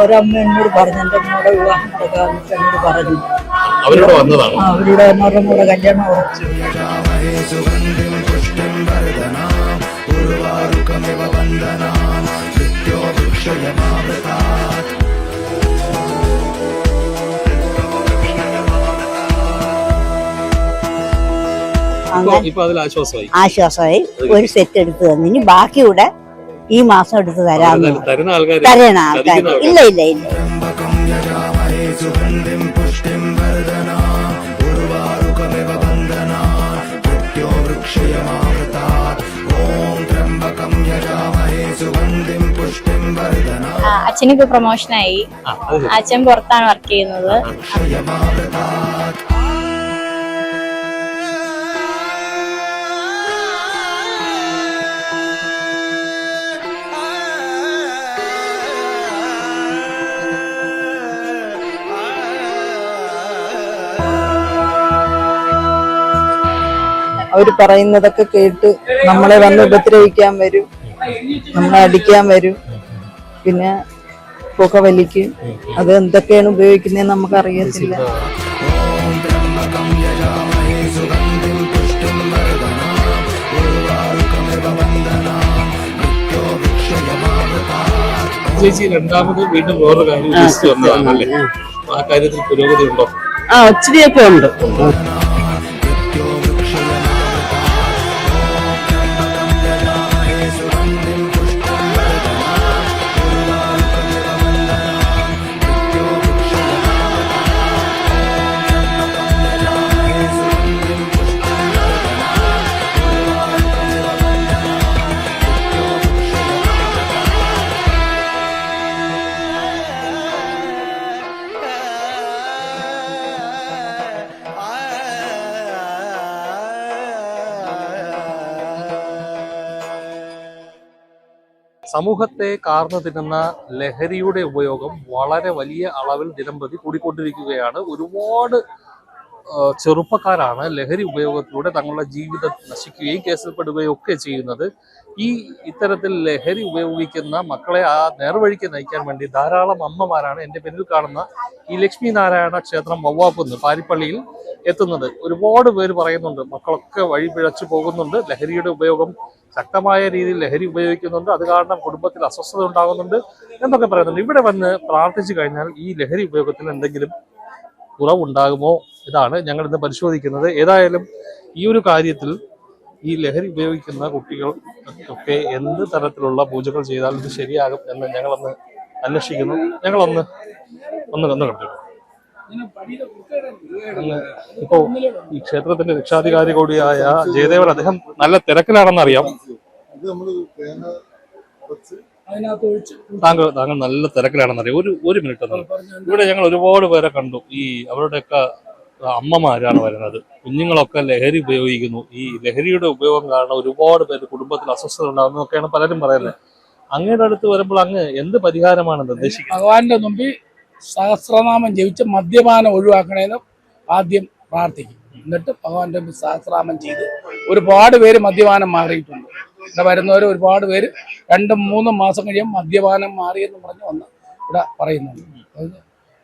അവരമ്മ എന്നോട് പറഞ്ഞു എന്റെ അമ്മയുടെ വിവാഹം നടക്കാമെന്ന് എന്നോട് പറഞ്ഞു. അവരുടെ അമ്മ കൂടെ കല്യാണം ഉറച്ചു ആശ്വാസമായി. ഒരു സെറ്റ് എടുത്തു തന്നു. ഇനി ബാക്കിയുടെ ഈ മാസം എടുത്ത് തരാന്ന് തരണ ആൾക്കാർ ഇല്ല ഇല്ല ഇല്ല. അച്ഛനൊക്കെ പ്രൊമോഷനായി അച്ഛൻ പുറത്താണ് വർക്ക് ചെയ്യുന്നത്. അവർ പറയുന്നതൊക്കെ കേട്ട് നമ്മളെ വന്ന് ഉപദ്രവിക്കാൻ വരും. നമ്മളെ അടിക്കാൻ വരും. പിന്നെ പുക വലിക്കും. അത് എന്തൊക്കെയാണ് ഉപയോഗിക്കുന്നത് നമുക്ക് അറിയത്തില്ല രണ്ടാമത് വീണ്ടും ആ കാര്യത്തിൽ പുരോഗതി ഉണ്ടോ? ആ ഒത്തിരിയൊക്കെ ഉണ്ട്. സമൂഹത്തെ കാർന്നു തിന്നുന്ന ലഹരിയുടെ ഉപയോഗം വളരെ വലിയ അളവിൽ ദിനംപ്രതി കൂടിക്കൊണ്ടിരിക്കുകയാണ്. ഒരുപാട് ചെറുപ്പക്കാരാണ് ലഹരി ഉപയോഗത്തിലൂടെ തങ്ങളുടെ ജീവിതം നശിക്കുകയും കേസിൽപ്പെടുകയും ഒക്കെ ചെയ്യുന്നത്. ഈ ഇത്തരത്തിൽ ലഹരി ഉപയോഗിക്കുന്ന മക്കളെ ആ നേർവഴിക്ക് നയിക്കാൻ വേണ്ടി ധാരാളം അമ്മമാരാണ് എന്റെ പിന്നിൽ കാണുന്ന ഈ ലക്ഷ്മി നാരായണ ക്ഷേത്രം വവ്വാപ്പുന്ന് പാരിപ്പള്ളിയിൽ എത്തുന്നത്. ഒരുപാട് പേര് പറയുന്നുണ്ട് മക്കളൊക്കെ വഴി പിഴച്ചു പോകുന്നുണ്ട് ലഹരിയുടെ ഉപയോഗം ശക്തമായ രീതിയിൽ ലഹരി ഉപയോഗിക്കുന്നുണ്ട് അത് കാരണം കുടുംബത്തിൽ അസ്വസ്ഥത ഉണ്ടാകുന്നുണ്ട് എന്നൊക്കെ പറയുന്നുണ്ട്. ഇവിടെ വന്ന് പ്രാർത്ഥിച്ചു കഴിഞ്ഞാൽ ഈ ലഹരി ഉപയോഗത്തിൽ എന്തെങ്കിലും കുറവുണ്ടാകുമോ ഇതാണ് ഞങ്ങൾ ഇന്ന് പരിശോധിക്കുന്നത്. ഏതായാലും ഈ ഒരു കാര്യത്തിൽ ഈ ലഹരി ഉപയോഗിക്കുന്ന കുട്ടികൾ ഒക്കെ എന്ത് തരത്തിലുള്ള പൂജകൾ ചെയ്താൽ ഇത് ശരിയാകും എന്ന് ഞങ്ങളൊന്ന് അന്വേഷിക്കുന്നു. ഞങ്ങളൊന്ന് ഒന്ന് കണ്ടു. അങ്ങ് ഇപ്പോ ഈ ക്ഷേത്രത്തിന്റെ രക്ഷാധികാരി കൂടിയായ ജയദേവൻ അദ്ദേഹം നല്ല തിരക്കിലാണെന്ന് അറിയാം ഇത് തേങ്ങ താങ്കൾ താങ്കൾ നല്ല തിരക്കിലാണെന്ന് അറിയാം. ഒരു ഒരു മിനിറ്റ് ഒന്ന്. ഇവിടെ ഞങ്ങൾ ഒരുപാട് പേരെ കണ്ടു. ഈ അവരുടെയൊക്കെ അമ്മമാരാണ് വരുന്നത്. കുഞ്ഞുങ്ങളൊക്കെ ലഹരി ഉപയോഗിക്കുന്നു. ഈ ലഹരിയുടെ ഉപയോഗം കാരണം ഒരുപാട് പേര് കുടുംബത്തിൽ അസ്വസ്ഥത ഉണ്ടാകുന്നൊക്കെയാണ് പലരും പറയുന്നത്. അങ്ങയുടെ അടുത്ത് വരുമ്പോൾ അങ്ങ് എന്ത് പരിഹാരമാണ് നിർദ്ദേശിക്കുന്നത്? ഭഗവാന്റെ മുമ്പിൽ സഹസ്രനാമം ജപിച്ച് മദ്യപാനം ഒഴിവാക്കണേന്ന് ആദ്യം പ്രാർത്ഥിക്കും. എന്നിട്ട് ഭഗവാന്റെ മുമ്പിൽ സഹസ്രനാമം ചെയ്ത് ഒരുപാട് പേര് മദ്യപാനം മാറിയിട്ടുണ്ട്. ഇവിടെ വരുന്നവർ ഒരുപാട് പേര് രണ്ടും മൂന്നും മാസം കഴിയുമ്പോൾ മദ്യപാനം മാറിയെന്ന് പറഞ്ഞ് വന്ന് ഇവിടെ പറയുന്നുണ്ട്.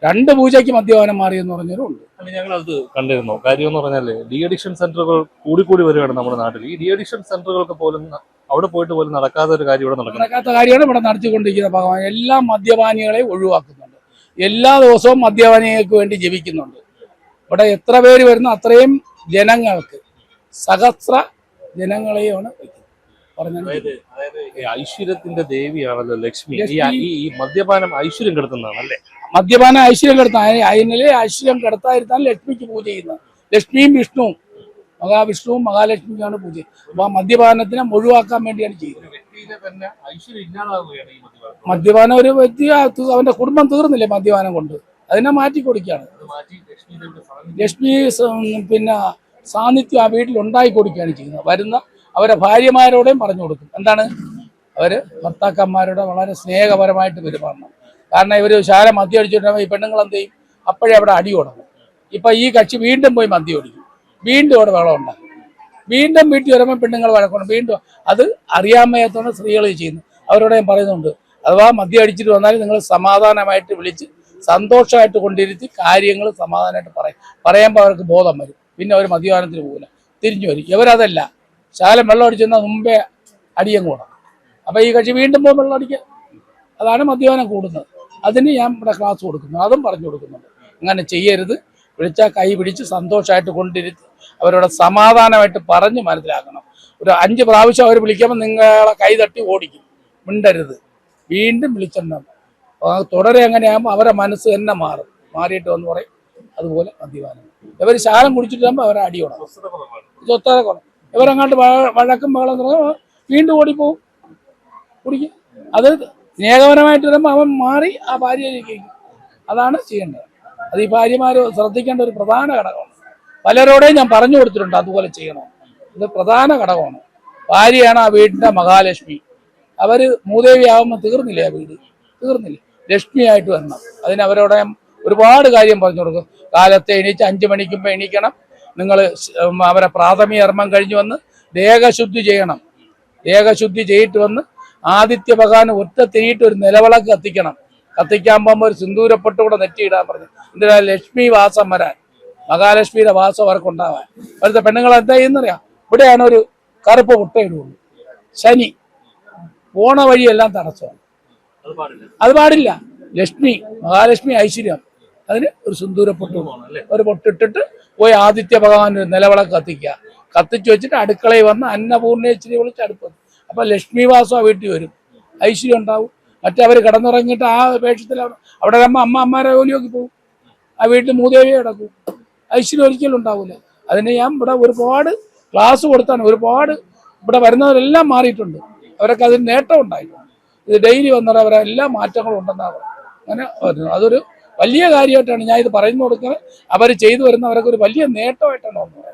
രണ്ട് പൂജയ്ക്ക് മദ്യപാനം മാറിയെന്ന് പറഞ്ഞവരും ഉണ്ട്. ഞങ്ങൾ അത് കണ്ടിരുന്നു? കാര്യം എന്ന് പറഞ്ഞാൽ ഡി അഡിക്ഷൻ സെന്ററുകൾ കൂടിക്കൂടി വരികയാണ് നമ്മുടെ നാട്ടിൽ. ഈ ഡി അഡിക്ഷൻ സെന്ററുകൾക്ക് പോലും അവിടെ പോയിട്ട് പോലും നടക്കാത്ത ഒരു കാര്യം ഇവിടെ നടക്കുന്നു നടക്കാത്ത കാര്യമാണ് ഇവിടെ നടത്തിക്കൊണ്ടിരിക്കുന്ന ഭഗവാൻ എല്ലാ മദ്യപാനികളെയും ഒഴിവാക്കുന്നുണ്ട്. എല്ലാ ദിവസവും മദ്യപാനികൾക്ക് വേണ്ടി ജപിക്കുന്നുണ്ട് ഇവിടെ എത്ര പേര് വരുന്ന അത്രയും ജനങ്ങൾക്ക് സഹസ്ര ജനങ്ങളെയാണ് പറഞ്ഞത് അതായത് അതായത് ഈ ഐശ്വര്യത്തിന്റെ ദേവിയാണല്ലോ ലക്ഷ്മി. ഈ മദ്യപാനം ഐശ്വര്യം കെടുത്തുന്നതാണ് അല്ലേ? മദ്യപാനം ഐശ്വര്യം കെടുത്താൻ അതിനിലെ ഐശ്വര്യം കെടുത്താതിരുത്താൻ ലക്ഷ്മിക്ക് പൂജ ചെയ്യുന്നത്. ലക്ഷ്മിയും വിഷ്ണുവും മഹാവിഷ്ണുവും മഹാലക്ഷ്മിക്കാണ് പൂജ. അപ്പൊ ആ മദ്യപാനത്തിനെ ഒഴിവാക്കാൻ വേണ്ടിയാണ് ചെയ്യുന്നത്. മദ്യപാനം. ഒരു വ്യക്തി അവന്റെ കുടുംബം തീർന്നില്ലേ മദ്യപാനം കൊണ്ട്? അതിനെ മാറ്റി കൊടുക്കുകയാണ്. ലക്ഷ്മി പിന്നെ സാന്നിധ്യം ആ വീട്ടിൽ ഉണ്ടായി കൊടുക്കുകയാണ് ചെയ്യുന്നത്. വരുന്ന അവരെ ഭാര്യമാരോടെയും പറഞ്ഞു കൊടുക്കും. എന്താണ്? അവർ ഭർത്താക്കന്മാരോട് വളരെ സ്നേഹപരമായിട്ട് പെരുമാറണം. കാരണം ഇവർ ശാല മദ്യം അടിച്ചിട്ടുണ്ടെങ്കിൽ ഈ പെണ്ണുങ്ങൾ എന്ത് ചെയ്യും? അപ്പോഴേ അവിടെ അടി കൊടുക്കും ഇപ്പം ഈ കക്ഷി വീണ്ടും പോയി മദ്യം ഓടിക്കും. വീണ്ടും അവിടെ വെള്ളം വീണ്ടും വീട്ടിൽ വരുമ്പോൾ പെണ്ണുങ്ങൾ വഴക്കണം വീണ്ടും അത് അറിയാമയത്തോടെ സ്ത്രീകൾ ചെയ്യുന്നു. അവരോട് ഞാൻ പറയുന്നുണ്ട്. അഥവാ മദ്യം അടിച്ചിട്ട് വന്നാൽ നിങ്ങൾ സമാധാനമായിട്ട് വിളിച്ച് സന്തോഷമായിട്ട് കൊണ്ടിരുത്തി കാര്യങ്ങൾ സമാധാനമായിട്ട് പറയും പറയുമ്പോൾ അവർക്ക് ബോധം വരും. പിന്നെ അവർ മദ്യപാനത്തിന് പോകില്ല തിരിഞ്ഞു വരും. ഇവരതല്ല. ശാലം വെള്ളം അടിച്ചെന്നാൽ മുമ്പേ അടിയും കൂടാം അപ്പൊ ഈ കക്ഷി വീണ്ടും പോകും വെള്ളം അടിക്കുക. അതാണ് മദ്യപാനം കൂടുന്നത്. അതിന് ഞാൻ ഇവിടെ ക്ലാസ് കൊടുക്കുന്നു. അതും പറഞ്ഞു കൊടുക്കുന്നുണ്ട്. അങ്ങനെ ചെയ്യരുത്. വിളിച്ചാൽ കൈ പിടിച്ച് സന്തോഷമായിട്ട് കൊണ്ടിരുത്തി അവരോട് സമാധാനമായിട്ട് പറഞ്ഞ് മനസ്സിലാക്കണം. ഒരു അഞ്ച് പ്രാവശ്യം അവർ വിളിക്കുമ്പോൾ നിങ്ങളെ കൈ തട്ടി ഓടിക്കും. മിണ്ടരുത്. വീണ്ടും വിളിച്ചെണ്ണം തുടരെ അങ്ങനെയാകുമ്പോൾ അവരെ മനസ്സ് തന്നെ മാറും. മാറിയിട്ട് വന്ന് പറയും അതുപോലെ മദ്യപാനം. ഇവർ ശാലം കുടിച്ചിട്ടാകുമ്പോൾ അവരെ അടിയോടാം സ്വത്തര കുറവ് ഇവരങ്ങാണ്ട് വഴ- വഴക്കും ബഹളം തുടങ്ങും വീണ്ടും ഓടിപ്പോവും. കുടിക്കും അത് സ്നേഹപരമായിട്ട് വരുമ്പോൾ അവൻ മാറി ആ ഭാര്യയിലേക്ക്. അതാണ് ചെയ്യേണ്ടത്. അത് ഈ ഭാര്യമാർ ശ്രദ്ധിക്കേണ്ട ഒരു പ്രധാന ഘടകമാണ്. പലരോടെയും ഞാൻ പറഞ്ഞു കൊടുത്തിട്ടുണ്ട് അതുപോലെ ചെയ്യണം. ഇത് പ്രധാന ഘടകമാണ്. ഭാര്യയാണ് ആ വീടിന്റെ മഹാലക്ഷ്മി. അവർ ആകുമ്പോൾ തീർന്നില്ല ആ വീട്? തീർന്നില്ല? ലക്ഷ്മിയായിട്ട് വരണം. അതിനവരോടെ ഒരുപാട് കാര്യം പറഞ്ഞു കൊടുക്കും. കാലത്തെ എണീച്ച് അഞ്ചു മണിക്കുമ്പോൾ എണീക്കണം. നിങ്ങൾ അവരെ പ്രാഥമിക കർമ്മം കഴിഞ്ഞു വന്ന് ദേഹശുദ്ധി ചെയ്യണം. ദേഹശുദ്ധി ചെയ്തിട്ട് വന്ന് ആദിത്യ ഭഗവാൻ ഒറ്റ തിരിയിട്ട് ഒരു നിലവിളക്ക് കത്തിക്കണം. കത്തിക്കാൻ പോകുമ്പോൾ ഒരു സിന്ദൂരപ്പെട്ട് കൂടെ നെറ്റിയിടാൻ പറഞ്ഞു. എന്തിനാ ലക്ഷ്മി വാസം വരാൻ? മഹാലക്ഷ്മിയുടെ വാസം അവർക്ക് ഉണ്ടാവാൻ. അവിടുത്തെ പെണ്ണുങ്ങൾ എന്താ ചെയ്യുന്നറിയാം? ഇവിടെയാണ് ഒരു കറുപ്പ് മുട്ടയിടുള്ളൂ. ശനി. പോണ വഴിയെല്ലാം തടസ്സമാണ്. അത് പാടില്ല. ലക്ഷ്മി മഹാലക്ഷ്മി ഐശ്വര്യം. അതിന് ഒരു സിന്ദൂര പൊട്ട് ഒരു പൊട്ടിട്ടിട്ട് പോയി ആദിത്യ ഭഗവാൻ ഒരു നിലവിളക്ക് കത്തിക്കുക. കത്തിച്ചു വെച്ചിട്ട് അടുക്കളയിൽ വന്ന് അന്നപൂർണേശ്വരി വിളിച്ച് അടുപ്പ്. അപ്പൊ ലക്ഷ്മി വാസം വീട്ടിൽ വരും. ഐശ്വര്യം ഉണ്ടാവും. മറ്റവർ കിടന്നുറങ്ങിയിട്ട് ആ വേഷത്തിൽ അവിടെ അമ്മ അമ്മ അമ്മാരെ ജോലിയൊക്കെ പോകും. ആ വീട്ടിൽ മൂദേവി കിടക്കും. ഐശ്വര്യം ഒരിക്കലും ഉണ്ടാവില്ല അതിന് ഞാൻ ഇവിടെ ഒരുപാട് ക്ലാസ് കൊടുത്താണ്. ഒരുപാട് ഇവിടെ വരുന്നവരെല്ലാം മാറിയിട്ടുണ്ട്. അവരൊക്കെ അതിന് നേട്ടം ഉണ്ടായിട്ടുണ്ട്. ഇത് ഡെയിലി വന്നവരെ അവരെ മാറ്റങ്ങളും ഉണ്ടെന്നാണ് അങ്ങനെ അതൊരു വലിയ കാര്യമായിട്ടാണ് ഞാൻ ഇത് പറയുന്നു കൊടുക്കുന്നത്. അവർ ചെയ്തു വരുന്നവരൊക്കെ ഒരു വലിയ നേട്ടമായിട്ടാണ് തോന്നുന്നത്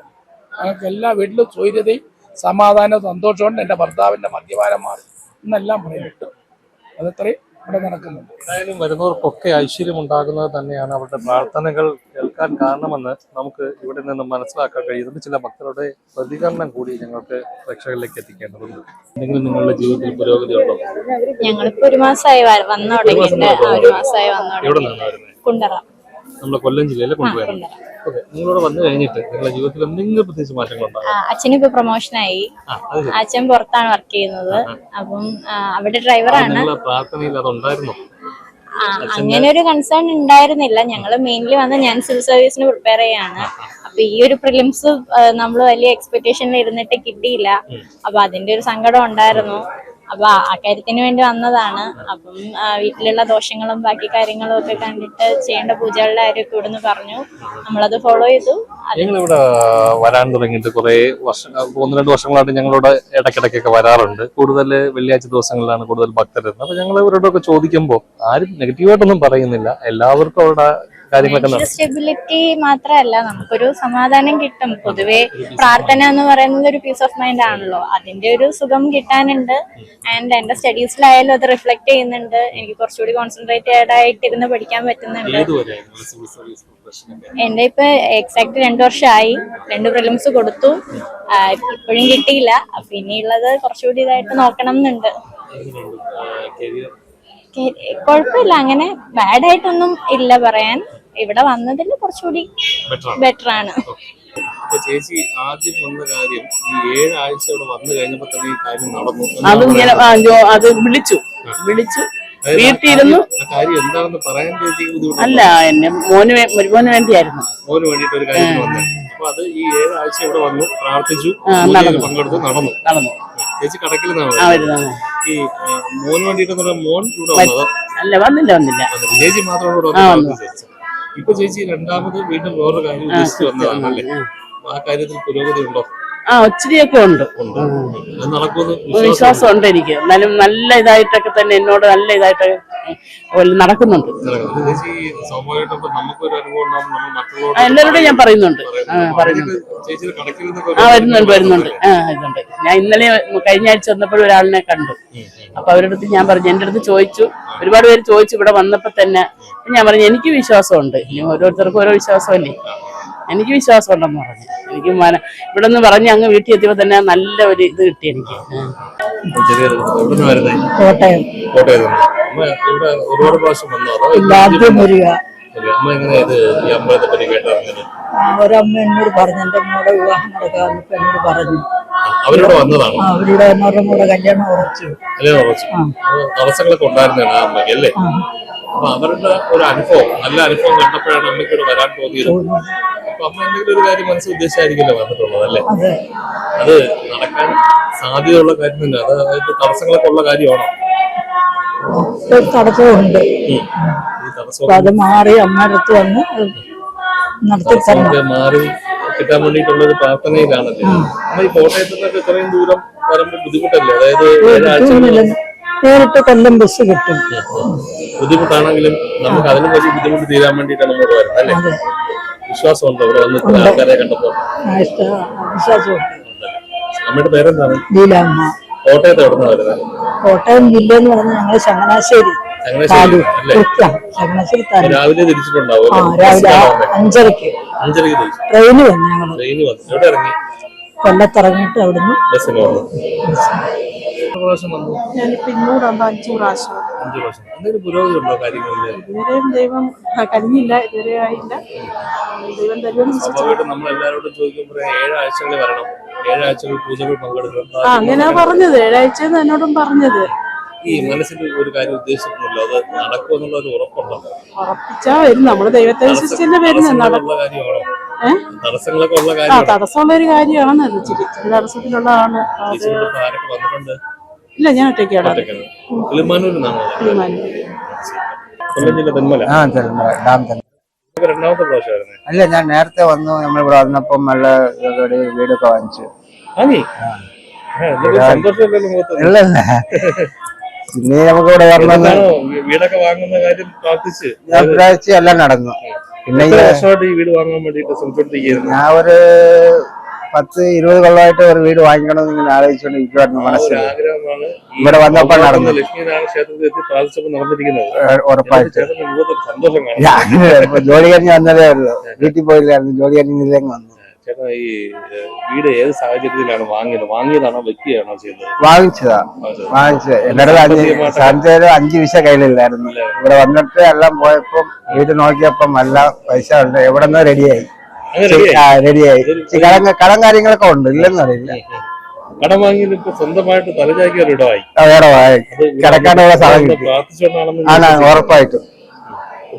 ഞങ്ങൾക്ക് എല്ലാ വീട്ടിലും സ്വൈര്യതയും സമാധാനവും സന്തോഷമുണ്ട് എന്റെ ഭർത്താവിന്റെ മദ്യപാനം മാറി. എന്നെല്ലാം പറയുന്നുണ്ട്. അതത്രയും ഇവിടെ നടക്കുന്നുണ്ട്. എന്തായാലും വരുന്നവർക്കൊക്കെ ഐശ്വര്യം ഉണ്ടാകുന്നത് തന്നെയാണ് അവരുടെ പ്രാർത്ഥനകൾ കേൾക്കാൻ കാരണമെന്ന് നമുക്ക് ഇവിടെ നിന്നും മനസ്സിലാക്കാൻ കഴിയുന്നത് ചില ഭക്തരുടെ പ്രതികരണം കൂടി ഞങ്ങൾക്ക് പ്രേക്ഷകരിലേക്ക് എത്തിക്കേണ്ടതുണ്ട്. എന്തെങ്കിലും നിങ്ങളുടെ ജീവിതത്തിൽ പുരോഗതി ഉണ്ടോ? ഞങ്ങളിപ്പോ ഒരു മാസമായി വന്നു തുടങ്ങിയിട്ട് ഒരു മാസമായി വന്നു കുണ്ടറ. നമ്മുടെ കൊല്ലം ജില്ലയിലെ കൊണ്ടുവരുന്നത് ഓക്കെ നിങ്ങളോട് വന്നു കഴിഞ്ഞിട്ട് നിങ്ങളുടെ ജീവിതത്തിൽ എന്തെങ്കിലും പ്രത്യേകിച്ച് മാറ്റങ്ങൾ ആ, അച്ഛനിപ്പോ പ്രൊമോഷനായി ആ അച്ഛൻ പുറത്താണ് വർക്ക് ചെയ്യുന്നത്. അപ്പം അവിടെ ഡ്രൈവറാണ് പ്രാർത്ഥനയിൽ അതുണ്ടായിരുന്നു? അങ്ങനെ ഒരു കൺസേൺ ഉണ്ടായിരുന്നില്ല. ഞങ്ങൾ മെയിൻലി വന്ന് ഞാൻ സിവിൽ സർവീസിന് പ്രിപ്പയർ ചെയ്യാണ്. അപ്പൊ ഈ ഒരു പ്രിലിംസ് നമ്മൾ വലിയ എക്സ്പെക്ടേഷനിൽ ഇരുന്നിട്ട് കിട്ടിയില്ല. അപ്പൊ അതിന്റെ ഒരു സങ്കടം ഉണ്ടായിരുന്നു. അപ്പൊ ആ- കാര്യത്തിന് വേണ്ടി വന്നതാണ്. അപ്പം വീട്ടിലുള്ള ദോഷങ്ങളും ബാക്കി കാര്യങ്ങളും ഒക്കെ കണ്ടിട്ട് ചെയ്യേണ്ട പൂജകളുടെ കാര്യമൊക്കെ ഇവിടുന്ന് പറഞ്ഞു. നമ്മളത് ഫോളോ ചെയ്തു. ഇവിടെ ഞങ്ങളിവിടെ വരാൻ തുടങ്ങിയിട്ട് കുറെ വർഷം ഒന്ന് രണ്ട് വർഷങ്ങളായിട്ട് ഞങ്ങളോട് ഇടയ്ക്കിടയ്ക്കൊക്കെ വരാറുണ്ട്. കൂടുതൽ വെള്ളിയാഴ്ച ദിവസങ്ങളിലാണ് കൂടുതൽ ഭക്തരുന്നത് അപ്പൊ ഞങ്ങൾ ഇവരോടൊക്കെ ചോദിക്കുമ്പോൾ ആരും നെഗറ്റീവായിട്ടൊന്നും പറയുന്നില്ല. എല്ലാവർക്കും അവരുടെ കാര്യങ്ങളൊക്കെ സ്റ്റെബിലിറ്റി മാത്രമല്ല നമുക്കൊരു സമാധാനം കിട്ടും. പൊതുവെ പ്രാർത്ഥന എന്ന് പറയുന്നത് ഒരു പീസ് ഓഫ് മൈൻഡ് ആണല്ലോ. അതിന്റെ ഒരു സുഖം കിട്ടാനുണ്ട്. ആൻഡ് എന്റെ സ്റ്റഡീസിലായാലും അത് റിഫ്ലക്ട് ചെയ്യുന്നുണ്ട്. എനിക്ക് കുറച്ചുകൂടി കോൺസെൻട്രേറ്റഡ് ആയിട്ട് ഇരുന്ന് പഠിക്കാൻ പറ്റുന്നുണ്ട്. എന്റെ ഇപ്പൊ എക്സാക്ട് രണ്ടു വർഷമായി രണ്ട് പ്രിലിംസ് കൊടുത്തു. ഇപ്പോഴും കിട്ടിയില്ല. അപ്പൊ ഇനിയുള്ളത് കുറച്ചുകൂടി ഇതായിട്ട് നോക്കണം എന്നുണ്ട് കരിയർ കുഴപ്പമില്ല. അങ്ങനെ ബാഡായിട്ടൊന്നും ഇല്ല പറയാൻ. ഇവിടെ വന്നതിൽ കുറച്ചുകൂടി ബെറ്റർ ആണ്. ബെറ്റർ ആണ്. അപ്പൊ ചേച്ചി ആദ്യം വന്ന കാര്യം ഈ ഏഴാഴ്ച ഇവിടെ വന്നു കഴിഞ്ഞപ്പോ തന്നെ ഈ കാര്യം നടന്നു അത് ഇങ്ങനെ അത് വിളിച്ചു. വിളിച്ചു. വീട്ടിയിരുന്നു കാര്യം- ആ കാര്യം എന്താണെന്ന് പറയാൻ ചേച്ചി അല്ല എന്നെ മോന് മോന് വേണ്ടിയായിരുന്നു. മോന് ഒരു കാര്യം അപ്പൊ അത് ഈ ഏഴാഴ്ച ഇവിടെ വന്നു പ്രാർത്ഥിച്ചു നടന്നു. പങ്കെടുത്തു നടന്നു. നടന്നു. ചേച്ചി കടക്കിൽ നിന്നാണ് ഈ മോന് വേണ്ടിയിട്ട് മോൻ ഇവിടെ വന്നത്? അല്ല വന്നില്ല വന്നില്ല. ചേച്ചി മാത്രമാണ് ഇവിടെ ഇപ്പൊ ചേച്ചി രണ്ടാമത് വീണ്ടും വേറൊരു കാര്യം ഉദ്ദേശിച്ചു വന്നതാണ് അല്ലേ ആ കാര്യത്തിൽ പുരോഗതി ഉണ്ടോ? ആ ഒത്തിരിയൊക്കെ ഉണ്ട്. വിശ്വാസം ഉണ്ട് എനിക്ക്. എന്നാലും നല്ല ഇതായിട്ടൊക്കെ തന്നെ എന്നോട് നല്ല ഇതായിട്ട് നടക്കുന്നുണ്ട്. എല്ലാവരോടും ഞാൻ പറയുന്നുണ്ട്. ആ പറയുന്നുണ്ട്. ആ വരുന്നുണ്ട് വരുന്നുണ്ട്. ആ ഇതുണ്ട് ഞാൻ ഇന്നലെ കഴിഞ്ഞ ആഴ്ച വന്നപ്പോഴും ഒരാളിനെ കണ്ടു. അപ്പൊ അവരുടെ അടുത്ത് ഞാൻ പറഞ്ഞു എന്റെ അടുത്ത് ചോദിച്ചു. ഒരുപാട് പേര് ചോദിച്ചു ഇവിടെ വന്നപ്പോ തന്നെ. ഞാൻ പറഞ്ഞു എനിക്ക് വിശ്വാസമുണ്ട്. ഇനി ഓരോരുത്തർക്കും ഓരോ വിശ്വാസമല്ലേ? എനിക്ക് വിശ്വാസമുണ്ടെന്ന് പറഞ്ഞു. എനിക്ക് മന ഇവിടെ നിന്ന് പറഞ്ഞ് അങ്ങ് വീട്ടിൽ എത്തിയപ്പോ തന്നെ നല്ല ഒരു ഇത് കിട്ടി എനിക്ക്. കോട്ടയം. ഒരമ്മ എന്നോട് പറഞ്ഞു എന്റെ മോളെ വിവാഹം നടക്കാന്ന് എന്നോട് പറഞ്ഞു. അവരോട് വന്നതാണ്. ആ അവരുടെ അവരുടെ കൂടെ കല്യാണം ഉറച്ചു. അല്ലേ ഉറച്ചു. അപ്പൊ തടസ്സങ്ങളൊക്കെ ഉണ്ടായിരുന്നാണ് ആ അമ്മയ്ക്ക് അല്ലേ? അപ്പൊ അവരുടെ ഒരു അനുഭവം നല്ല അനുഭവം കണ്ടപ്പോഴാണ് അമ്മയ്ക്ക് ഇവിടെ വരാൻ തോന്നിയത്. അപ്പൊ അമ്മ എന്തെങ്കിലും ഒരു കാര്യം മനസ്സിൽ ഉദ്ദേശിച്ചായിരിക്കില്ല വന്നിട്ടുള്ളത് അല്ലേ? അതെ. നടക്കാൻ സാധ്യതയുള്ള കാര്യം തന്നെ അത് അതായത് തടസ്സങ്ങളൊക്കെ ഉള്ള കാര്യമാണോ? തടസ്സമുണ്ട് അത് മാറി അമ്മയുടെ അടുത്ത് വന്ന് നടത്തി മാറി കിട്ടാൻ വേണ്ടിയിട്ടുള്ള ഒരു പ്രാർത്ഥനയിലാണല്ലേ ഈ കോട്ടയത്ത് നിന്നൊക്കെ ഇത്രയും ദൂരം വരുമ്പോൾ ബുദ്ധിമുട്ടല്ലേ? അതായത്. നേരിട്ട് കൊല്ലം ബസ് കിട്ടും. ബുദ്ധിമുട്ടാണെങ്കിലും നമുക്ക് അതിനു വലിയ ബുദ്ധിമുട്ട് തീരാൻ വേണ്ടിയിട്ടാണ് നമ്മൾ വരുന്നത് അല്ലേ? വിശ്വാസമുണ്ടോ ഇവിടെ വന്ന് ആൾക്കാരെ കണ്ടപ്പോൾ? അമ്മയുടെ പേരെന്താണ്? ലീലാമ്മ. കോട്ടയത്ത് എവിടെ നിന്ന് വരുന്നത്? കോട്ടയം ജില്ല എന്ന് പറഞ്ഞാൽ ഞങ്ങൾ ചങ്ങനാശ്ശേരി. രാവിലെ തിരിച്ചിട്ടുണ്ടാവും രാവിലെ? അഞ്ചരക്ക് അഞ്ചരക്ക് ട്രെയിന് വന്നു ഞങ്ങൾ. ട്രെയിന് വന്നു. എവിടെ ഇറങ്ങി? കൊല്ലത്തിറങ്ങിയിട്ട് അവിടുന്ന്. ഞാനിപ്പോ ഇന്നൂടാകുമ്പോ അഞ്ചു പ്രാവശ്യം. അഞ്ചു പ്രാവശ്യം. എന്തെങ്കിലും പുരോഗതി ഉണ്ടോ കാര്യങ്ങളിൽ ഇതുവരെയും ദൈവം ആ, കഴിഞ്ഞില്ല ഇതുവരെ ആയില്ല. ദൈവം തരുമെന്ന് വിശ്വസിച്ചു. സ്വാഭാവികമായിട്ടും നമ്മൾ എല്ലാവരോടും ചോദിക്കുമ്പോൾ ഏഴാഴ്ചകൾ വരണം. ഏഴാഴ്ചകൾ പൂജകൾ പങ്കെടുക്കണം. ആ അങ്ങനെ പറഞ്ഞത്. ഏഴാഴ്ച എന്നോടും പറഞ്ഞത്. ഈ മനസ്സിൽ ഒരു കാര്യം ഉദ്ദേശിക്കുന്നില്ല അത് നടക്കും എന്നുള്ള ഒരു ഉറപ്പുണ്ടോ? ഉറപ്പിച്ചാ വരും. നമ്മൾ ദൈവത്തെ വിശ്വസിച്ചല്ലേ വരുന്നത്. തടസ്സങ്ങളൊക്കെ ഉള്ള കാര്യമാണോ? തടസ്സമുള്ള ഒരു തടസ്സത്തിലുള്ളതാണ്. ആരൊക്കെ വന്നിട്ടുണ്ട്? ഇല്ല ഞാൻ ഒറ്റയ്ക്കാണ്. രണ്ടാമത്തെ പ്രാവശ്യമായിരുന്നു? അല്ല ഞാൻ നേരത്തെ വന്നു. നമ്മൾ ഇവിടെ വന്നപ്പം നല്ല വീടൊക്കെ വാങ്ങിച്ചു. ഇല്ല. പിന്നെ നമുക്ക് ഇവിടെ എന്താണോ വീടൊക്കെ വാങ്ങുന്ന കാര്യം പ്രാർത്ഥിച്ച്. ഞാൻ പ്രാർത്ഥിച്ച് എല്ലാം നടന്നു. പിന്നെ എത്ര ഈ വർഷമായിട്ട് ഈ വീട് വാങ്ങാൻ വേണ്ടിയിട്ട് ശ്രമിച്ചോണ്ടിരിക്കുന്നു ഞാൻ ഒരു പത്ത് ഇരുപത് കൊല്ലമായിട്ട് ഒരു വീട് വാങ്ങിക്കണമെന്ന് ഇങ്ങനെ ആലോചിച്ചുകൊണ്ട് ഇരിക്കുവായിരുന്നു മനസ്സിൽ. ഇവിടെ വന്നപ്പോൾ അവിടെ നടന്നു. ഉറപ്പായിട്ട്. ജോലി കഴിഞ്ഞ് വന്നതേ ഉള്ളൂ. വീട്ടിൽ പോയില്ലായിരുന്നു. ജോലി കഴിഞ്ഞില്ലേക്ക് വന്നു. ചേട്ടൻ ഈ വീട് ഏത് സാഹചര്യത്തിലാണ് വാങ്ങിയത്? വാങ്ങിയതാണോ വെക്കുകയാണോ ചെയ്തത്? വാങ്ങിച്ചതാ. വാങ്ങിച്ചത്. എന്റെ അഞ്ച് അഞ്ച് വിസ കയ്യിലില്ലായിരുന്നു. ഇവിടെ വന്നിട്ട് എല്ലാം പോയപ്പോ വീട് നോക്കിയപ്പം എല്ലാം പൈസ ഉണ്ട്. എവിടെ നിന്ന് റെഡിയായി. റെഡിയായി കടം കടം കാര്യങ്ങളൊക്കെ ഉണ്ട്. ഇല്ലെന്ന് അറിയില്ല. കടം വാങ്ങിയത് ഇപ്പൊ സ്വന്തമായിട്ട് തലചാക്കിയ ഒരു ഇടമായി. കിടക്കാനുള്ള സ്ഥലം ആണ് ഉറപ്പായിട്ടും.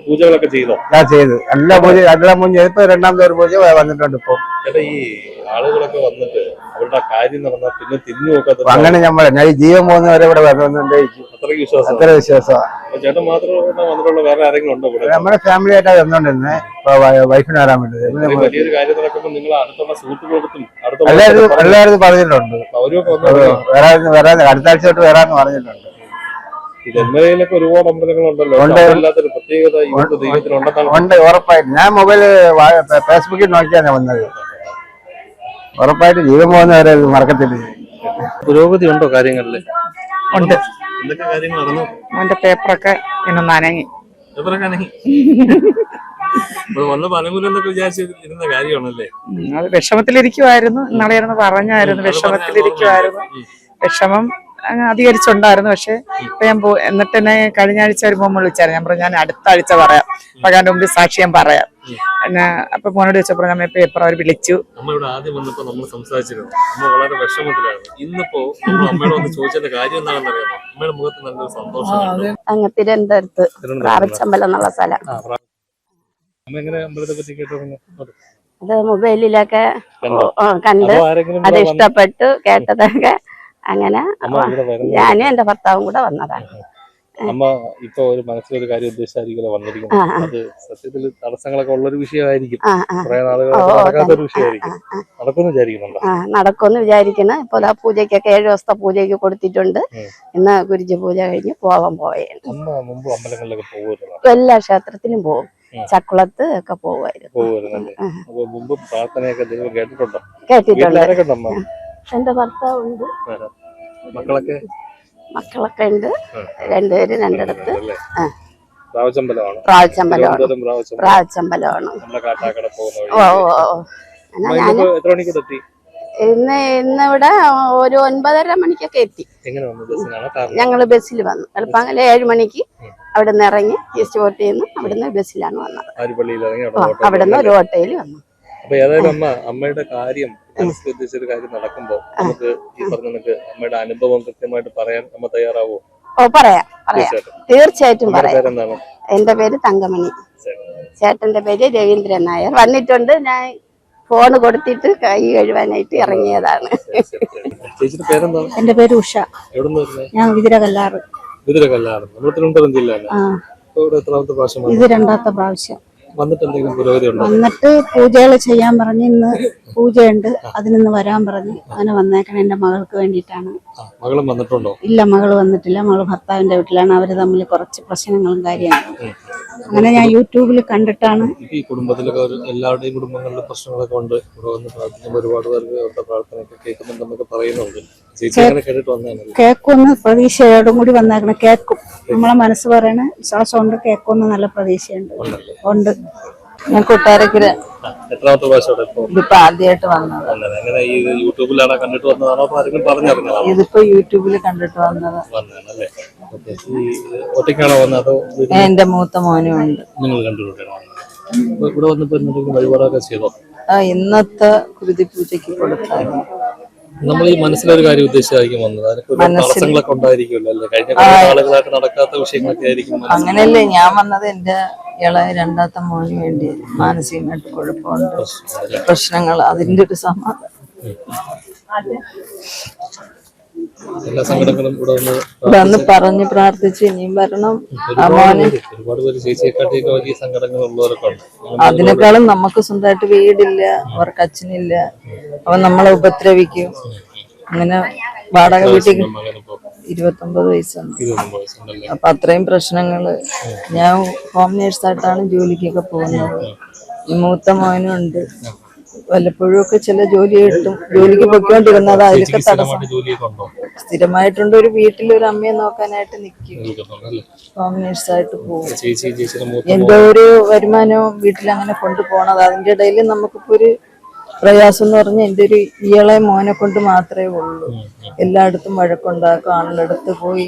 പൂജകളൊക്കെ ചെയ്തോ? ഞാൻ ചെയ്തു. എല്ലാ പൂജ എല്ലാം പൂജ ഇപ്പൊ രണ്ടാമത്തെ ഒരു പൂജ വന്നിട്ടുണ്ട് ഇപ്പൊ. ചേട്ടാ ഈ ആളുകളൊക്കെ വന്നിട്ട് അവരുടെ കാര്യം നടന്നാൽ പിന്നെ തിരിഞ്ഞു നോക്കാത്ത അങ്ങനെ നമ്മൾ ഞാൻ ഈ ജീവൻ പോകുന്നവരെ ഇവിടെ വന്നുകൊണ്ട് അത്രയ്ക്ക് വിശ്വാസം. അത്ര വിശ്വാസമാണ്. അപ്പൊ ചേട്ടൻ മാത്രം വന്നിട്ടുള്ള വേറെ ആരെങ്കിലും ഉണ്ടോ ഇവിടെ? നമ്മുടെ ഫാമിലി ആയിട്ടാണ് വന്നോണ്ടിരുന്നത് ഇപ്പൊ വൈഫിന് വരാൻ വേണ്ടി ഈ വലിയൊരു കാര്യം നടക്കുമ്പോൾ നിങ്ങൾ അടുത്തുള്ള സുഹൃത്തുക്കൾക്കും അടുത്തുള്ള എല്ലാവരും എല്ലാവരും പറഞ്ഞിട്ടുണ്ട്. അവരൊക്കെ അത് വന്നു? വരാൻ വരാൻ അടുത്ത ആഴ്ച തൊട്ട് വരാന്ന് പറഞ്ഞിട്ടുണ്ട്. ജന്മലയിലൊക്കെ ഒരുപാട് അമ്പലങ്ങളുണ്ടല്ലോ. അല്ലാത്തൊരു പ്രത്യേകത ഉണ്ട് ഉറപ്പായിട്ട്. ഞാൻ മൊബൈൽ ഫേസ്ബുക്കിൽ നോക്കിയാണ് ഞാൻ വന്നത്. ഉറപ്പായിട്ട് ജീവൻ പോകുന്നവരെ മറക്കത്തില്ല. പുരോഗതി ഉണ്ടോ കാര്യങ്ങളിൽ ഉണ്ട്. എന്തൊക്കെ കാര്യങ്ങൾ നടന്നു? അവന്റെ പേപ്പറൊക്കെ ഇന്ന് നനങ്ങി അത് വിഷമത്തിലിരിക്കുമായിരുന്നു ഇന്നലെ ഇരുന്ന് പറഞ്ഞായിരുന്നു വിഷമത്തിലിരിക്കുമായിരുന്നു വിഷമം അധികരിച്ചുണ്ടായിരുന്നു. പക്ഷെ ഇപ്പൊ ഞാൻ പോ എന്നിട്ട് എന്നെ കഴിഞ്ഞ ആഴ്ച ഒരു മോൻ വിളിച്ചായിരുന്നു. ഞാൻ പറഞ്ഞു ഞാൻ അടുത്ത ആഴ്ച പറയാം. പകാന്റെ മുമ്പിൽ സാക്ഷ്യം പറയാം. പിന്നെ അപ്പൊ മോനോട് വെച്ചപ്പോ ഞാൻ പേപ്പർ അവർ വിളിച്ചു? അമ്മ ഇവിടെ ആദ്യം വന്നപ്പോ നമ്മൾ സംസാരിച്ചിരുന്നു. അമ്മ വളരെ വിഷമത്തിലാണ് ഇന്നിപ്പോ നമ്മൾ അമ്മയോട് വന്ന് ചോദിച്ചതിന്റെ കാര്യം എന്താണെന്ന് അറിയാമോ? അമ്മയുടെ മുഖത്ത് നല്ലൊരു സന്തോഷം. അങ്ങ് തിരുവനന്തപുരത്ത് എന്നുള്ള സ്ഥലം. അത് മൊബൈലിലൊക്കെ കണ്ട്? അത് ഇഷ്ടപ്പെട്ടു കേട്ടതൊക്കെ. അങ്ങനെ ഞാനും എന്റെ ഭർത്താവും കൂടെ വന്നതാണ്. അമ്മ ഇപ്പൊ ഒരു മനസ്സിലൊരു കാര്യം ഉദ്ദേശിച്ചായിരിക്കും വന്നിരിക്കുന്നത്. അത് സത്യത്തിൽ തടസ്സങ്ങളൊക്കെ ഉള്ളൊരു വിഷയമായിരിക്കും. കുറെ നാളുകൾ. വിഷയമായിരിക്കും. നടക്കുമെന്ന് വിചാരിക്കുന്നുണ്ടോ? നടക്കുമെന്ന് വിചാരിക്കണം ഇപ്പൊ ആ പൂജയ്ക്കൊക്കെ ഏഴു ദിവസത്തെ പൂജയ്ക്ക് കൊടുത്തിട്ടുണ്ട്. ഇന്ന് ഗുരുജി പൂജ കഴിഞ്ഞ് പോവാൻ പോവുകയാണ്. അമ്മ മുമ്പ് അമ്പലങ്ങളിലൊക്കെ പോകുമായിരുന്നു എല്ലാ ക്ഷേത്രത്തിലും പോകും. ചക്കുളത്ത് ഒക്കെ പോകുമായിരുന്നു കേട്ടിട്ടുണ്ടോ? കേട്ടിട്ടുണ്ട്. എന്റെ ഭർത്താവുണ്ട്. ഉണ്ട് മക്കളൊക്കെ? മക്കളൊക്കെ ഉണ്ട്. രണ്ടുപേരും രണ്ടിടത്ത്. ഓ ഓ അമ്മ ഞാൻ മണിക്കൂടെ ഇന്ന് ഇന്നിവിടെ ഒരു ഒൻപതര മണിക്കൊക്കെ എത്തി. ഞങ്ങൾ ബസ്സിൽ വന്നു. വെളുപ്പാങ്ങല ഏഴ് മണിക്ക് അവിടെ നിന്ന് ഇറങ്ങി ഈസ്റ്റ് കോട്ടയിൽ നിന്ന് അവിടുന്ന് ബസ്സിലാണ് വന്നത്. അവിടുന്ന് ഒരു ഓട്ടോയിൽ വന്നു. അപ്പൊ ഏതായാലും അമ്മ അമ്മയുടെ കാര്യം മനസ്സിൽ ഉദ്ദേശിച്ച ഒരു കാര്യം നടക്കുമ്പോ നമുക്ക് ഈ പറഞ്ഞ നമുക്ക് അമ്മയുടെ അനുഭവം കൃത്യമായിട്ട് പറയാൻ അമ്മ തയ്യാറാവോ? ഓ പറയാം പറയാം. തീർച്ചയായിട്ടും. പറയാം. എന്റെ പേര് തങ്കമണി. ചേട്ടന്റെ പേര് രവീന്ദ്രൻ നായർ. വന്നിട്ടുണ്ട്. ഞാൻ ഫോണ് കൊടുത്തിട്ട് കൈ കഴുവാനായിട്ട് ഇറങ്ങിയതാണ്. എന്റെ പേര് ഉഷ. എവിടെ നിന്ന് ഞാൻ വിതിരകല്ലാറ്. വിതിരകല്ലാറ്. തിരുവനന്തപുരം വന്നു? ഇത് രണ്ടാമത്തെ പ്രാവശ്യം. വന്നിട്ട് എന്തെങ്കിലും പുരോഗതി ഉണ്ടോ? വന്നിട്ട് പൂജകൾ ചെയ്യാൻ പറഞ്ഞ് ഇന്ന് പൂജയുണ്ട്. അതിനിന്ന് വരാൻ പറഞ്ഞു അങ്ങനെ വന്നേക്കണ എന്റെ മകൾക്ക് വേണ്ടിയിട്ടാണ്. മകളും വന്നിട്ടുണ്ടോ? ഇല്ല മകൾ വന്നിട്ടില്ല. മകൾ ഭർത്താവിന്റെ വീട്ടിലാണ്. അവർ തമ്മിൽ കുറച്ച് പ്രശ്നങ്ങളും കാര്യങ്ങളും. അങ്ങനെ ഞാൻ യൂട്യൂബിൽ കണ്ടിട്ടാണ്. ഈ കുടുംബത്തിലൊക്കെ എല്ലാവരുടെയും കുടുംബങ്ങളിൽ പ്രശ്നങ്ങളൊക്കെ ഉണ്ട്. ഇവിടെ വന്ന് പ്രാർത്ഥിക്കുമ്പോൾ ഒരുപാട് പേർക്ക് അവരുടെ പ്രാർത്ഥനയൊക്കെ കേൾക്കുന്നുണ്ടെന്നൊക്കെ പറയുന്നുണ്ട്. കേക്കൊന്ന് പ്രതീക്ഷയോടും കൂടി വന്നേക്കണം. കേക്കും. നമ്മളെ മനസ്സ് പറയണ വിശ്വാസമുണ്ട് കേക്കൊന്ന് നല്ല പ്രതീക്ഷയുണ്ട്. ഉണ്ട്. ഞാൻ കൊട്ടാരക്കര ആ, എത്രാമത്തെ പ്രാവശ്യം ഇവിടെ ഇപ്പൊ ഇതിപ്പോ ആദ്യമായിട്ട് വന്നത്. വന്നത്? എങ്ങനെ ഈ യൂട്യൂബിലാണോ കണ്ടിട്ട് വന്നതാണോ? അപ്പൊ ആരെങ്കിലും പറഞ്ഞറിഞ്ഞതാണോ? ഇതിപ്പോ യൂട്യൂബിൽ കണ്ടിട്ട് വന്നത്. വന്നതാണല്ലേ? ഈ ഒറ്റയ്ക്കാണോ വന്നത് അതോ എന്റെ മൂത്ത മോനും ഉണ്ട്. നിങ്ങൾ കണ്ടുകൊണ്ടാണോ വന്നത്. അപ്പൊ ഇവിടെ വന്നപ്പോ എന്തെങ്കിലും വഴിപാടൊക്കെ ചെയ്തോ? ആ ഇന്നത്തെ കുരുതി പൂജയ്ക്ക് കൊടുത്തായിരുന്നു. നമ്മൾ ഈ മനസ്സിലൊരു കാര്യം ഉദ്ദേശിച്ചായിരിക്കും വന്നത്. അതിനൊക്കെ തടസ്സങ്ങളൊക്കെ ഉണ്ടായിരിക്കുമല്ലോ അല്ലേ? കഴിഞ്ഞ നടക്കാത്ത വിഷയങ്ങളൊക്കെ ആയിരിക്കും. അങ്ങനെയല്ലേ ഞാൻ വന്നത് എന്റെ ഇളയ രണ്ടാമത്തെ മോന് വേണ്ടി മാനസികമായിട്ട് കുഴപ്പമുണ്ട്. പ്രശ്നങ്ങൾ അതിന്റെ ഒരു സമാധാനം. എല്ലാ സങ്കടങ്ങളും ഇവിടെ വന്ന് പറഞ്ഞ് പ്രാർത്ഥിച്ച് ഇനിയും വരണം. ഒരുപാട് പേര് ചേച്ചിയെക്കാട്ടിയൊക്കെ വലിയ സങ്കടങ്ങൾ ഉള്ളവരൊക്കെ ഉണ്ട് അതിനേക്കാളും നമുക്ക് സ്വന്തമായിട്ട് വീടില്ല അവർക്ക് അച്ഛനില്ല. അവൻ നമ്മളെ ഉപദ്രവിക്കും. അങ്ങനെ വാടക വീട്ടിൽ ഇരുപത്തൊമ്പത് വയസ്സാണ് അപ്പൊ അത്രയും പ്രശ്നങ്ങൾ. ഞാൻ ഹോം നേഴ്സായിട്ടാണ് ജോലിക്കൊക്കെ പോകുന്നത്. ഈ മൂത്ത മോനും ഉണ്ട്. വല്ലപ്പോഴും ഒക്കെ ചില ജോലി കിട്ടും. ജോലിക്ക് പൊയ്ക്കൊണ്ടിരുന്നത് അതിലൊക്കെ തടസ്സം. സ്ഥിരമായിട്ട് സ്ഥിരമായിട്ടുണ്ട് ഒരു വീട്ടിൽ ഒരു അമ്മയെ നോക്കാനായിട്ട് നിൽക്കും. ഹോം നേഴ്സായിട്ട് പോകും. എന്തോ ഒരു വരുമാനവും വീട്ടിൽ അങ്ങനെ കൊണ്ടുപോകണത് അതിന്റെ ഇടയിൽ നമുക്കിപ്പോ ഒരു പ്രയാസം എന്ന് പറഞ്ഞാൽ എന്റെ ഒരു ഇയാളെ മോനെ കൊണ്ട് മാത്രമേ ഉള്ളൂ. എല്ലായിടത്തും വഴക്കുണ്ടാക്കും ആളുടെ പോയി.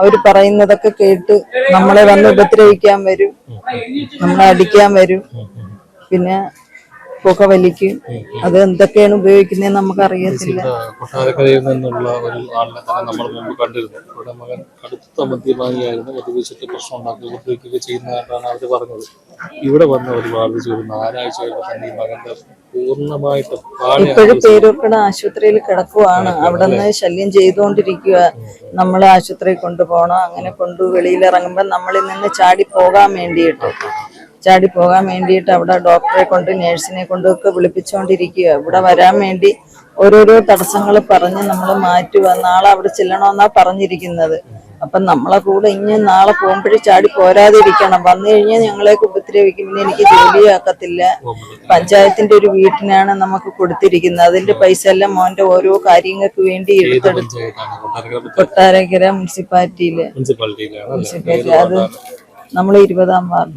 അവർ പറയുന്നതൊക്കെ കേട്ട് നമ്മളെ വന്ന് ഉപദ്രവിക്കാൻ വരും. നമ്മളെ അടിക്കാൻ വരും. പിന്നെ പുക വലിക്കും. അത് എന്തൊക്കെയാണ് ഉപയോഗിക്കുന്നത് നമുക്ക് അറിയത്തില്ല ഇവിടെ കൊട്ടാരക്കരയിൽ നിന്നുള്ള ഒരു ആളിനെ തന്നെ നമ്മൾ മുമ്പ് കണ്ടിരുന്നു. ഇവിടെ മകൻ കടുത്ത മദ്യപാനിയായിരുന്നു. മദ്യപിച്ചിട്ട് പ്രശ്നം ഉണ്ടാക്കി ഉപദ്രവിക്കുകയൊക്കെ ചെയ്യുന്നതായിട്ടാണ് അവർ പറഞ്ഞത്. ഇവിടെ വന്ന ഒരുപാട് പ്രാർത്ഥിച്ചു ഒരു നാലാഴ്ച കഴിയുമ്പോൾ തന്നെ ഈ മകന്റെ പൂർണമായിട്ടും പാടെ ഇപ്പോഴും പേരൂർക്കട ആശുപത്രിയിൽ കിടക്കുവാണ്. അവിടെ നിന്ന് ശല്യം ചെയ്തുകൊണ്ടിരിക്കുക. നമ്മൾ ആശുപത്രിയിൽ കൊണ്ടുപോകണം. അങ്ങനെ കൊണ്ടു വെളിയിൽ ഇറങ്ങുമ്പോൾ നമ്മളിൽ നിന്ന് ചാടി പോകാൻ വേണ്ടിയിട്ട്. ചാടി പോകാൻ വേണ്ടിയിട്ട് അവിടെ ഡോക്ടറെ കൊണ്ട് നേഴ്സിനെ കൊണ്ടൊക്കെ വിളിപ്പിച്ചുകൊണ്ടിരിക്കുക ഇവിടെ വരാൻ വേണ്ടി ഓരോരോ തടസ്സങ്ങൾ പറഞ്ഞ് നമ്മൾ മാറ്റുക നാളെ അവിടെ ചെല്ലണമെന്നാ പറഞ്ഞിരിക്കുന്നത്. അപ്പം നമ്മളെ കൂടെ ഇനി നാളെ പോകുമ്പോഴേ ചാടി പോരാതിരിക്കണം. വന്നു കഴിഞ്ഞാൽ ഞങ്ങളെയൊക്കെ ഉപദ്രവിക്കും. പിന്നെ എനിക്ക് ജോലിയാക്കത്തില്ല. പഞ്ചായത്തിന്റെ ഒരു വീട്ടിനാണ് നമുക്ക് കൊടുത്തിരിക്കുന്നത്. അതിന്റെ പൈസ എല്ലാം മോന്റെ ഓരോ കാര്യങ്ങൾക്ക് വേണ്ടി എടുത്തെടുത്തു കൊട്ടാരക്കര മുനിസിപ്പാലിറ്റിയിൽ മുനിസിപ്പാലിറ്റിയിൽ. മുനിസിപ്പാലിറ്റി അത് നമ്മൾ ഇരുപതാം വാർഡ്.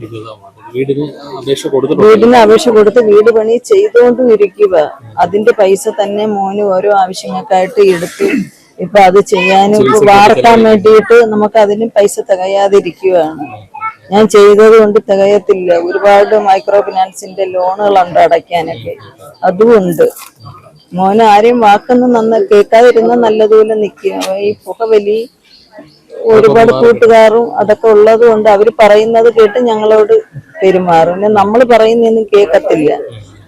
വീടിന് അപേക്ഷ വീടിന് അപേക്ഷ കൊടുത്ത് വീട് പണി ചെയ്തുകൊണ്ടും ഇരിക്കുക അതിന്റെ പൈസ തന്നെ മോന് ഓരോ ആവശ്യങ്ങൾക്കായിട്ട് എടുത്തു ഇപ്പൊ അത് ചെയ്യാനും വാർക്കാൻ വേണ്ടിയിട്ട് നമുക്ക് അതിനും പൈസ തികയാതിരിക്കുകയാണ് ഞാൻ ചെയ്തത് കൊണ്ട് തികയത്തില്ല. ഒരുപാട് മൈക്രോ ഫിനാൻസിന്റെ ലോണുകളുണ്ട് അടയ്ക്കാനൊക്കെ. അതുമുണ്ട് മോന് ആരെയും വാക്കൊന്നും നന്ന കേൾക്കാതിരുന്ന നല്ലതുപോലെ നിൽക്കുക. ഈ പുകവലി ഒരുപാട് കൂട്ടുകാരും അതൊക്കെ ഉള്ളത് കൊണ്ട് അവർ പറയുന്നത് കേട്ട് ഞങ്ങളോട് പെരുമാറും. പിന്നെ നമ്മൾ പറയുന്നതൊന്നും കേൾക്കത്തില്ല.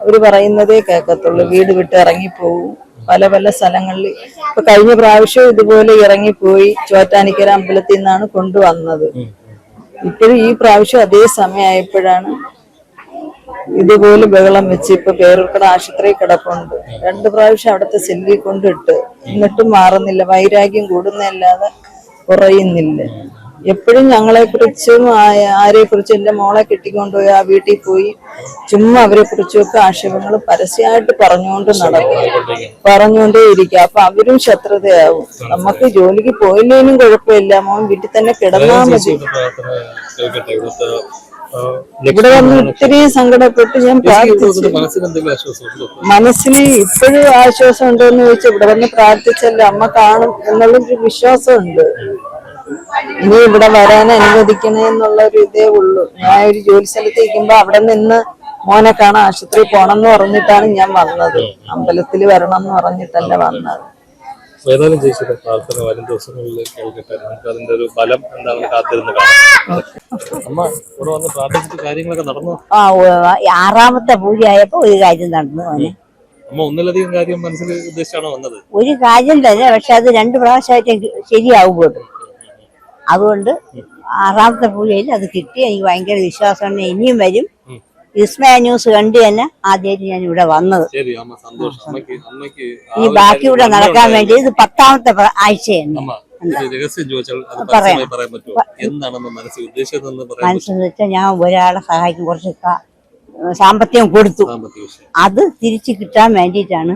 അവർ പറയുന്നതേ കേൾക്കത്തുള്ളൂ. വീട് വിട്ട് ഇറങ്ങിപ്പോവും. പല പല സ്ഥലങ്ങളിൽ ഇപ്പൊ കഴിഞ്ഞ പ്രാവശ്യം ഇതുപോലെ ഇറങ്ങിപ്പോയി ചോറ്റാനിക്കര അമ്പലത്തിൽ നിന്നാണ് കൊണ്ടുവന്നത്. ഇപ്പോഴും ഈ പ്രാവശ്യം അതേ സമയമായപ്പോഴാണ് ഇതുപോലെ ബഹളം വെച്ച് ഇപ്പൊ പേരൂർക്കട ആശുപത്രി കിടപ്പുണ്ട്. രണ്ട് പ്രാവശ്യം അവിടുത്തെ സെല്ലിൽ കൊണ്ടിട്ട്. എന്നിട്ടും മാറുന്നില്ല. വൈരാഗ്യം കൂടുന്നല്ലാതെ കുറയുന്നില്ല എപ്പോഴും ഞങ്ങളെ കുറിച്ചും ആരെ കുറിച്ചും എന്റെ മോളെ കെട്ടിക്കൊണ്ടുപോയി ആ വീട്ടിൽ പോയി ചുമ്മാ അവരെ കുറിച്ചൊക്കെ ആക്ഷേപങ്ങൾ പരസ്യമായിട്ട് പറഞ്ഞുകൊണ്ട് നടക്കും. പറഞ്ഞുകൊണ്ടേ ഇരിക്കുക അപ്പൊ അവരും ശത്രുതയാവും. നമുക്ക് ജോലിക്ക് പോയില്ലേനും കുഴപ്പമില്ല. മോൻ വീട്ടിൽ തന്നെ കിടന്നാ മതി. ഇവിടെ വന്ന് ഒത്തിരി സങ്കടപ്പെട്ട് ഞാൻ പ്രാർത്ഥിച്ചു. മനസ്സിന് ഇപ്പോഴും ആശ്വാസം ഉണ്ടോ എന്ന് ചോദിച്ചാൽ ഇവിടെ വന്ന് പ്രാർത്ഥിച്ചല്ല അമ്മ കാണും എന്നുള്ളൊരു വിശ്വാസമുണ്ട്. ഇനി ഇവിടെ വരാൻ അനുവദിക്കണേ എന്നുള്ള ഒരു ഇതേ ഉള്ളൂ. ഞാൻ ഒരു ജോലി സ്ഥലത്ത് ഇരിക്കുമ്പോ അവിടെ നിന്ന് മോനെ കാണാൻ ആശുപത്രി പോണം എന്ന് പറഞ്ഞിട്ടാണ് ഞാൻ വന്നത്. അമ്പലത്തിൽ വരണം എന്ന് പറഞ്ഞിട്ടല്ല വന്നത്. ഏതായാലും ചേച്ചിയുടെ പ്രാർത്ഥന വരും ദിവസങ്ങളിൽ കേൾക്കട്ടെ. നമുക്ക് അതിന്റെ ഒരു ഫലം എന്താണെന്ന് കാത്തിരുന്ന് കാണാം. അമ്മ ഇവിടെ വന്ന് പ്രാർത്ഥിച്ചിട്ട് കാര്യങ്ങളൊക്കെ നടന്നു? ആ ആറാമത്തെ പൂജയായപ്പോ ഒരു കാര്യം നടന്നു മോനെ. അമ്മ ഒന്നിലധികം കാര്യം മനസ്സിൽ ഉദ്ദേശിച്ചാണോ വന്നത്? ഒരു കാര്യം തന്നെ പക്ഷെ അത് രണ്ട് പ്രാവശ്യമായിട്ട് ശരിയാവുകയുള്ളൂ. അതുകൊണ്ട് ആറാമത്തെ പൂജയിൽ അത് കിട്ടി. എനിക്ക് ഭയങ്കര വിശ്വാസമാണ്. ഇനിയും വരും. വിസ്മയ ന്യൂസ് കണ്ട് തന്നെ ആദ്യമായിട്ട് ഞാൻ ഇവിടെ വന്നത് ഈ ബാക്കി ഇവിടെ നടക്കാൻ. വേണ്ടി ഇത് പത്താമത്തെ ആഴ്ചയാണ്. വെച്ചാൽ ഞാൻ ഒരാളെ സഹായിക്കും കുറച്ച് സാമ്പത്തികം കൊടുത്തു. അത് തിരിച്ചു കിട്ടാൻ വേണ്ടിട്ടാണ്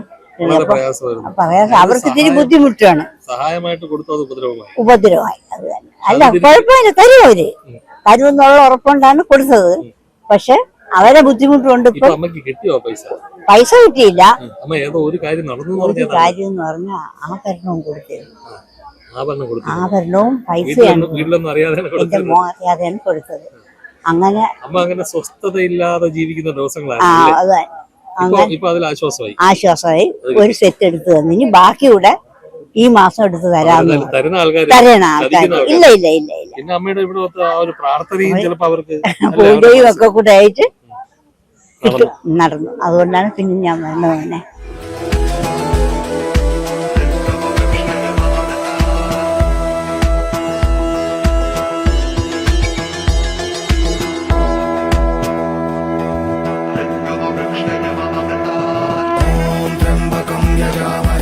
അവർക്ക് ഇത്തിരി ബുദ്ധിമുട്ടാണ്. സഹായമായിട്ട് ഉപദ്രവമായി. ഉപദ്രവമായി. അത് തന്നെ. അല്ല കുഴപ്പമില്ല തരും അവർ തരുമെന്നുള്ള ഉറപ്പുകൊണ്ടാണ് കൊടുത്തത്. പക്ഷെ അവരെ ബുദ്ധിമുട്ടുണ്ട് ഇപ്പൊ കിട്ടിയോ പൈസ? പൈസ കിട്ടിയില്ല. അമ്മ ഏതോ ഒരു കാര്യം നടന്നു ഒരു കാര്യം എന്ന് പറഞ്ഞാൽ ആഭരണവും കൊടുത്തിരുന്നു. ആഭരണം കൊടുത്തു ആഭരണവും പൈസയാണ് വീട്ടിലൊന്നും വീട്ടിലൊന്നും അറിയാതെയാണ് എന്റെ കൊടുത്തത്. മോൻ അറിയാതെയാണ് കൊടുത്തത്. അങ്ങനെ അമ്മ അങ്ങനെ സ്വസ്ഥതയില്ലാതെ ജീവിക്കുന്ന ആശ്വാസമായി. ഒരു സെറ്റ് എടുത്ത് തന്നു. ഇനി ബാക്കിയൂടെ ഈ മാസം എടുത്ത്. തരുന്ന ആൾക്കാർ തരണ ആൾക്കാർ ഇല്ല ഇല്ല ഇല്ല ഇല്ല. പിന്നെ അമ്മയുടെ ഇവിടെ വന്ന് പ്രാർത്ഥനയും ചിലപ്പോ അവർക്ക് പൂജയും ഒക്കെ കൂടെ ആയിട്ട് നടന്നു. അതുകൊണ്ടാണ് പിന്നെ ഞാൻ വന്നത്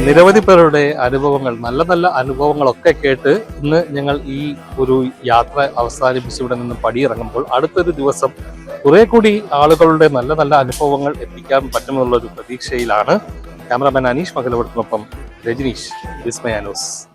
നിരവധി പേരുടെ അനുഭവങ്ങൾ നല്ല നല്ല അനുഭവങ്ങളൊക്കെ കേട്ട് ഇന്ന് ഞങ്ങൾ ഈ ഒരു യാത്ര അവസാനിപ്പിച്ച് ഇവിടെ നിന്ന് പടിയിറങ്ങുമ്പോൾ അടുത്തൊരു ദിവസം കുറെ കൂടി ആളുകളുടെ നല്ല നല്ല അനുഭവങ്ങൾ എത്തിക്കാൻ പറ്റുമെന്നുള്ള ഒരു പ്രതീക്ഷയിലാണ് ക്യാമറാമാൻ അനീഷ് മകലവടത്തിനൊപ്പം രജനീഷ് വിസ്മയാനോസ്.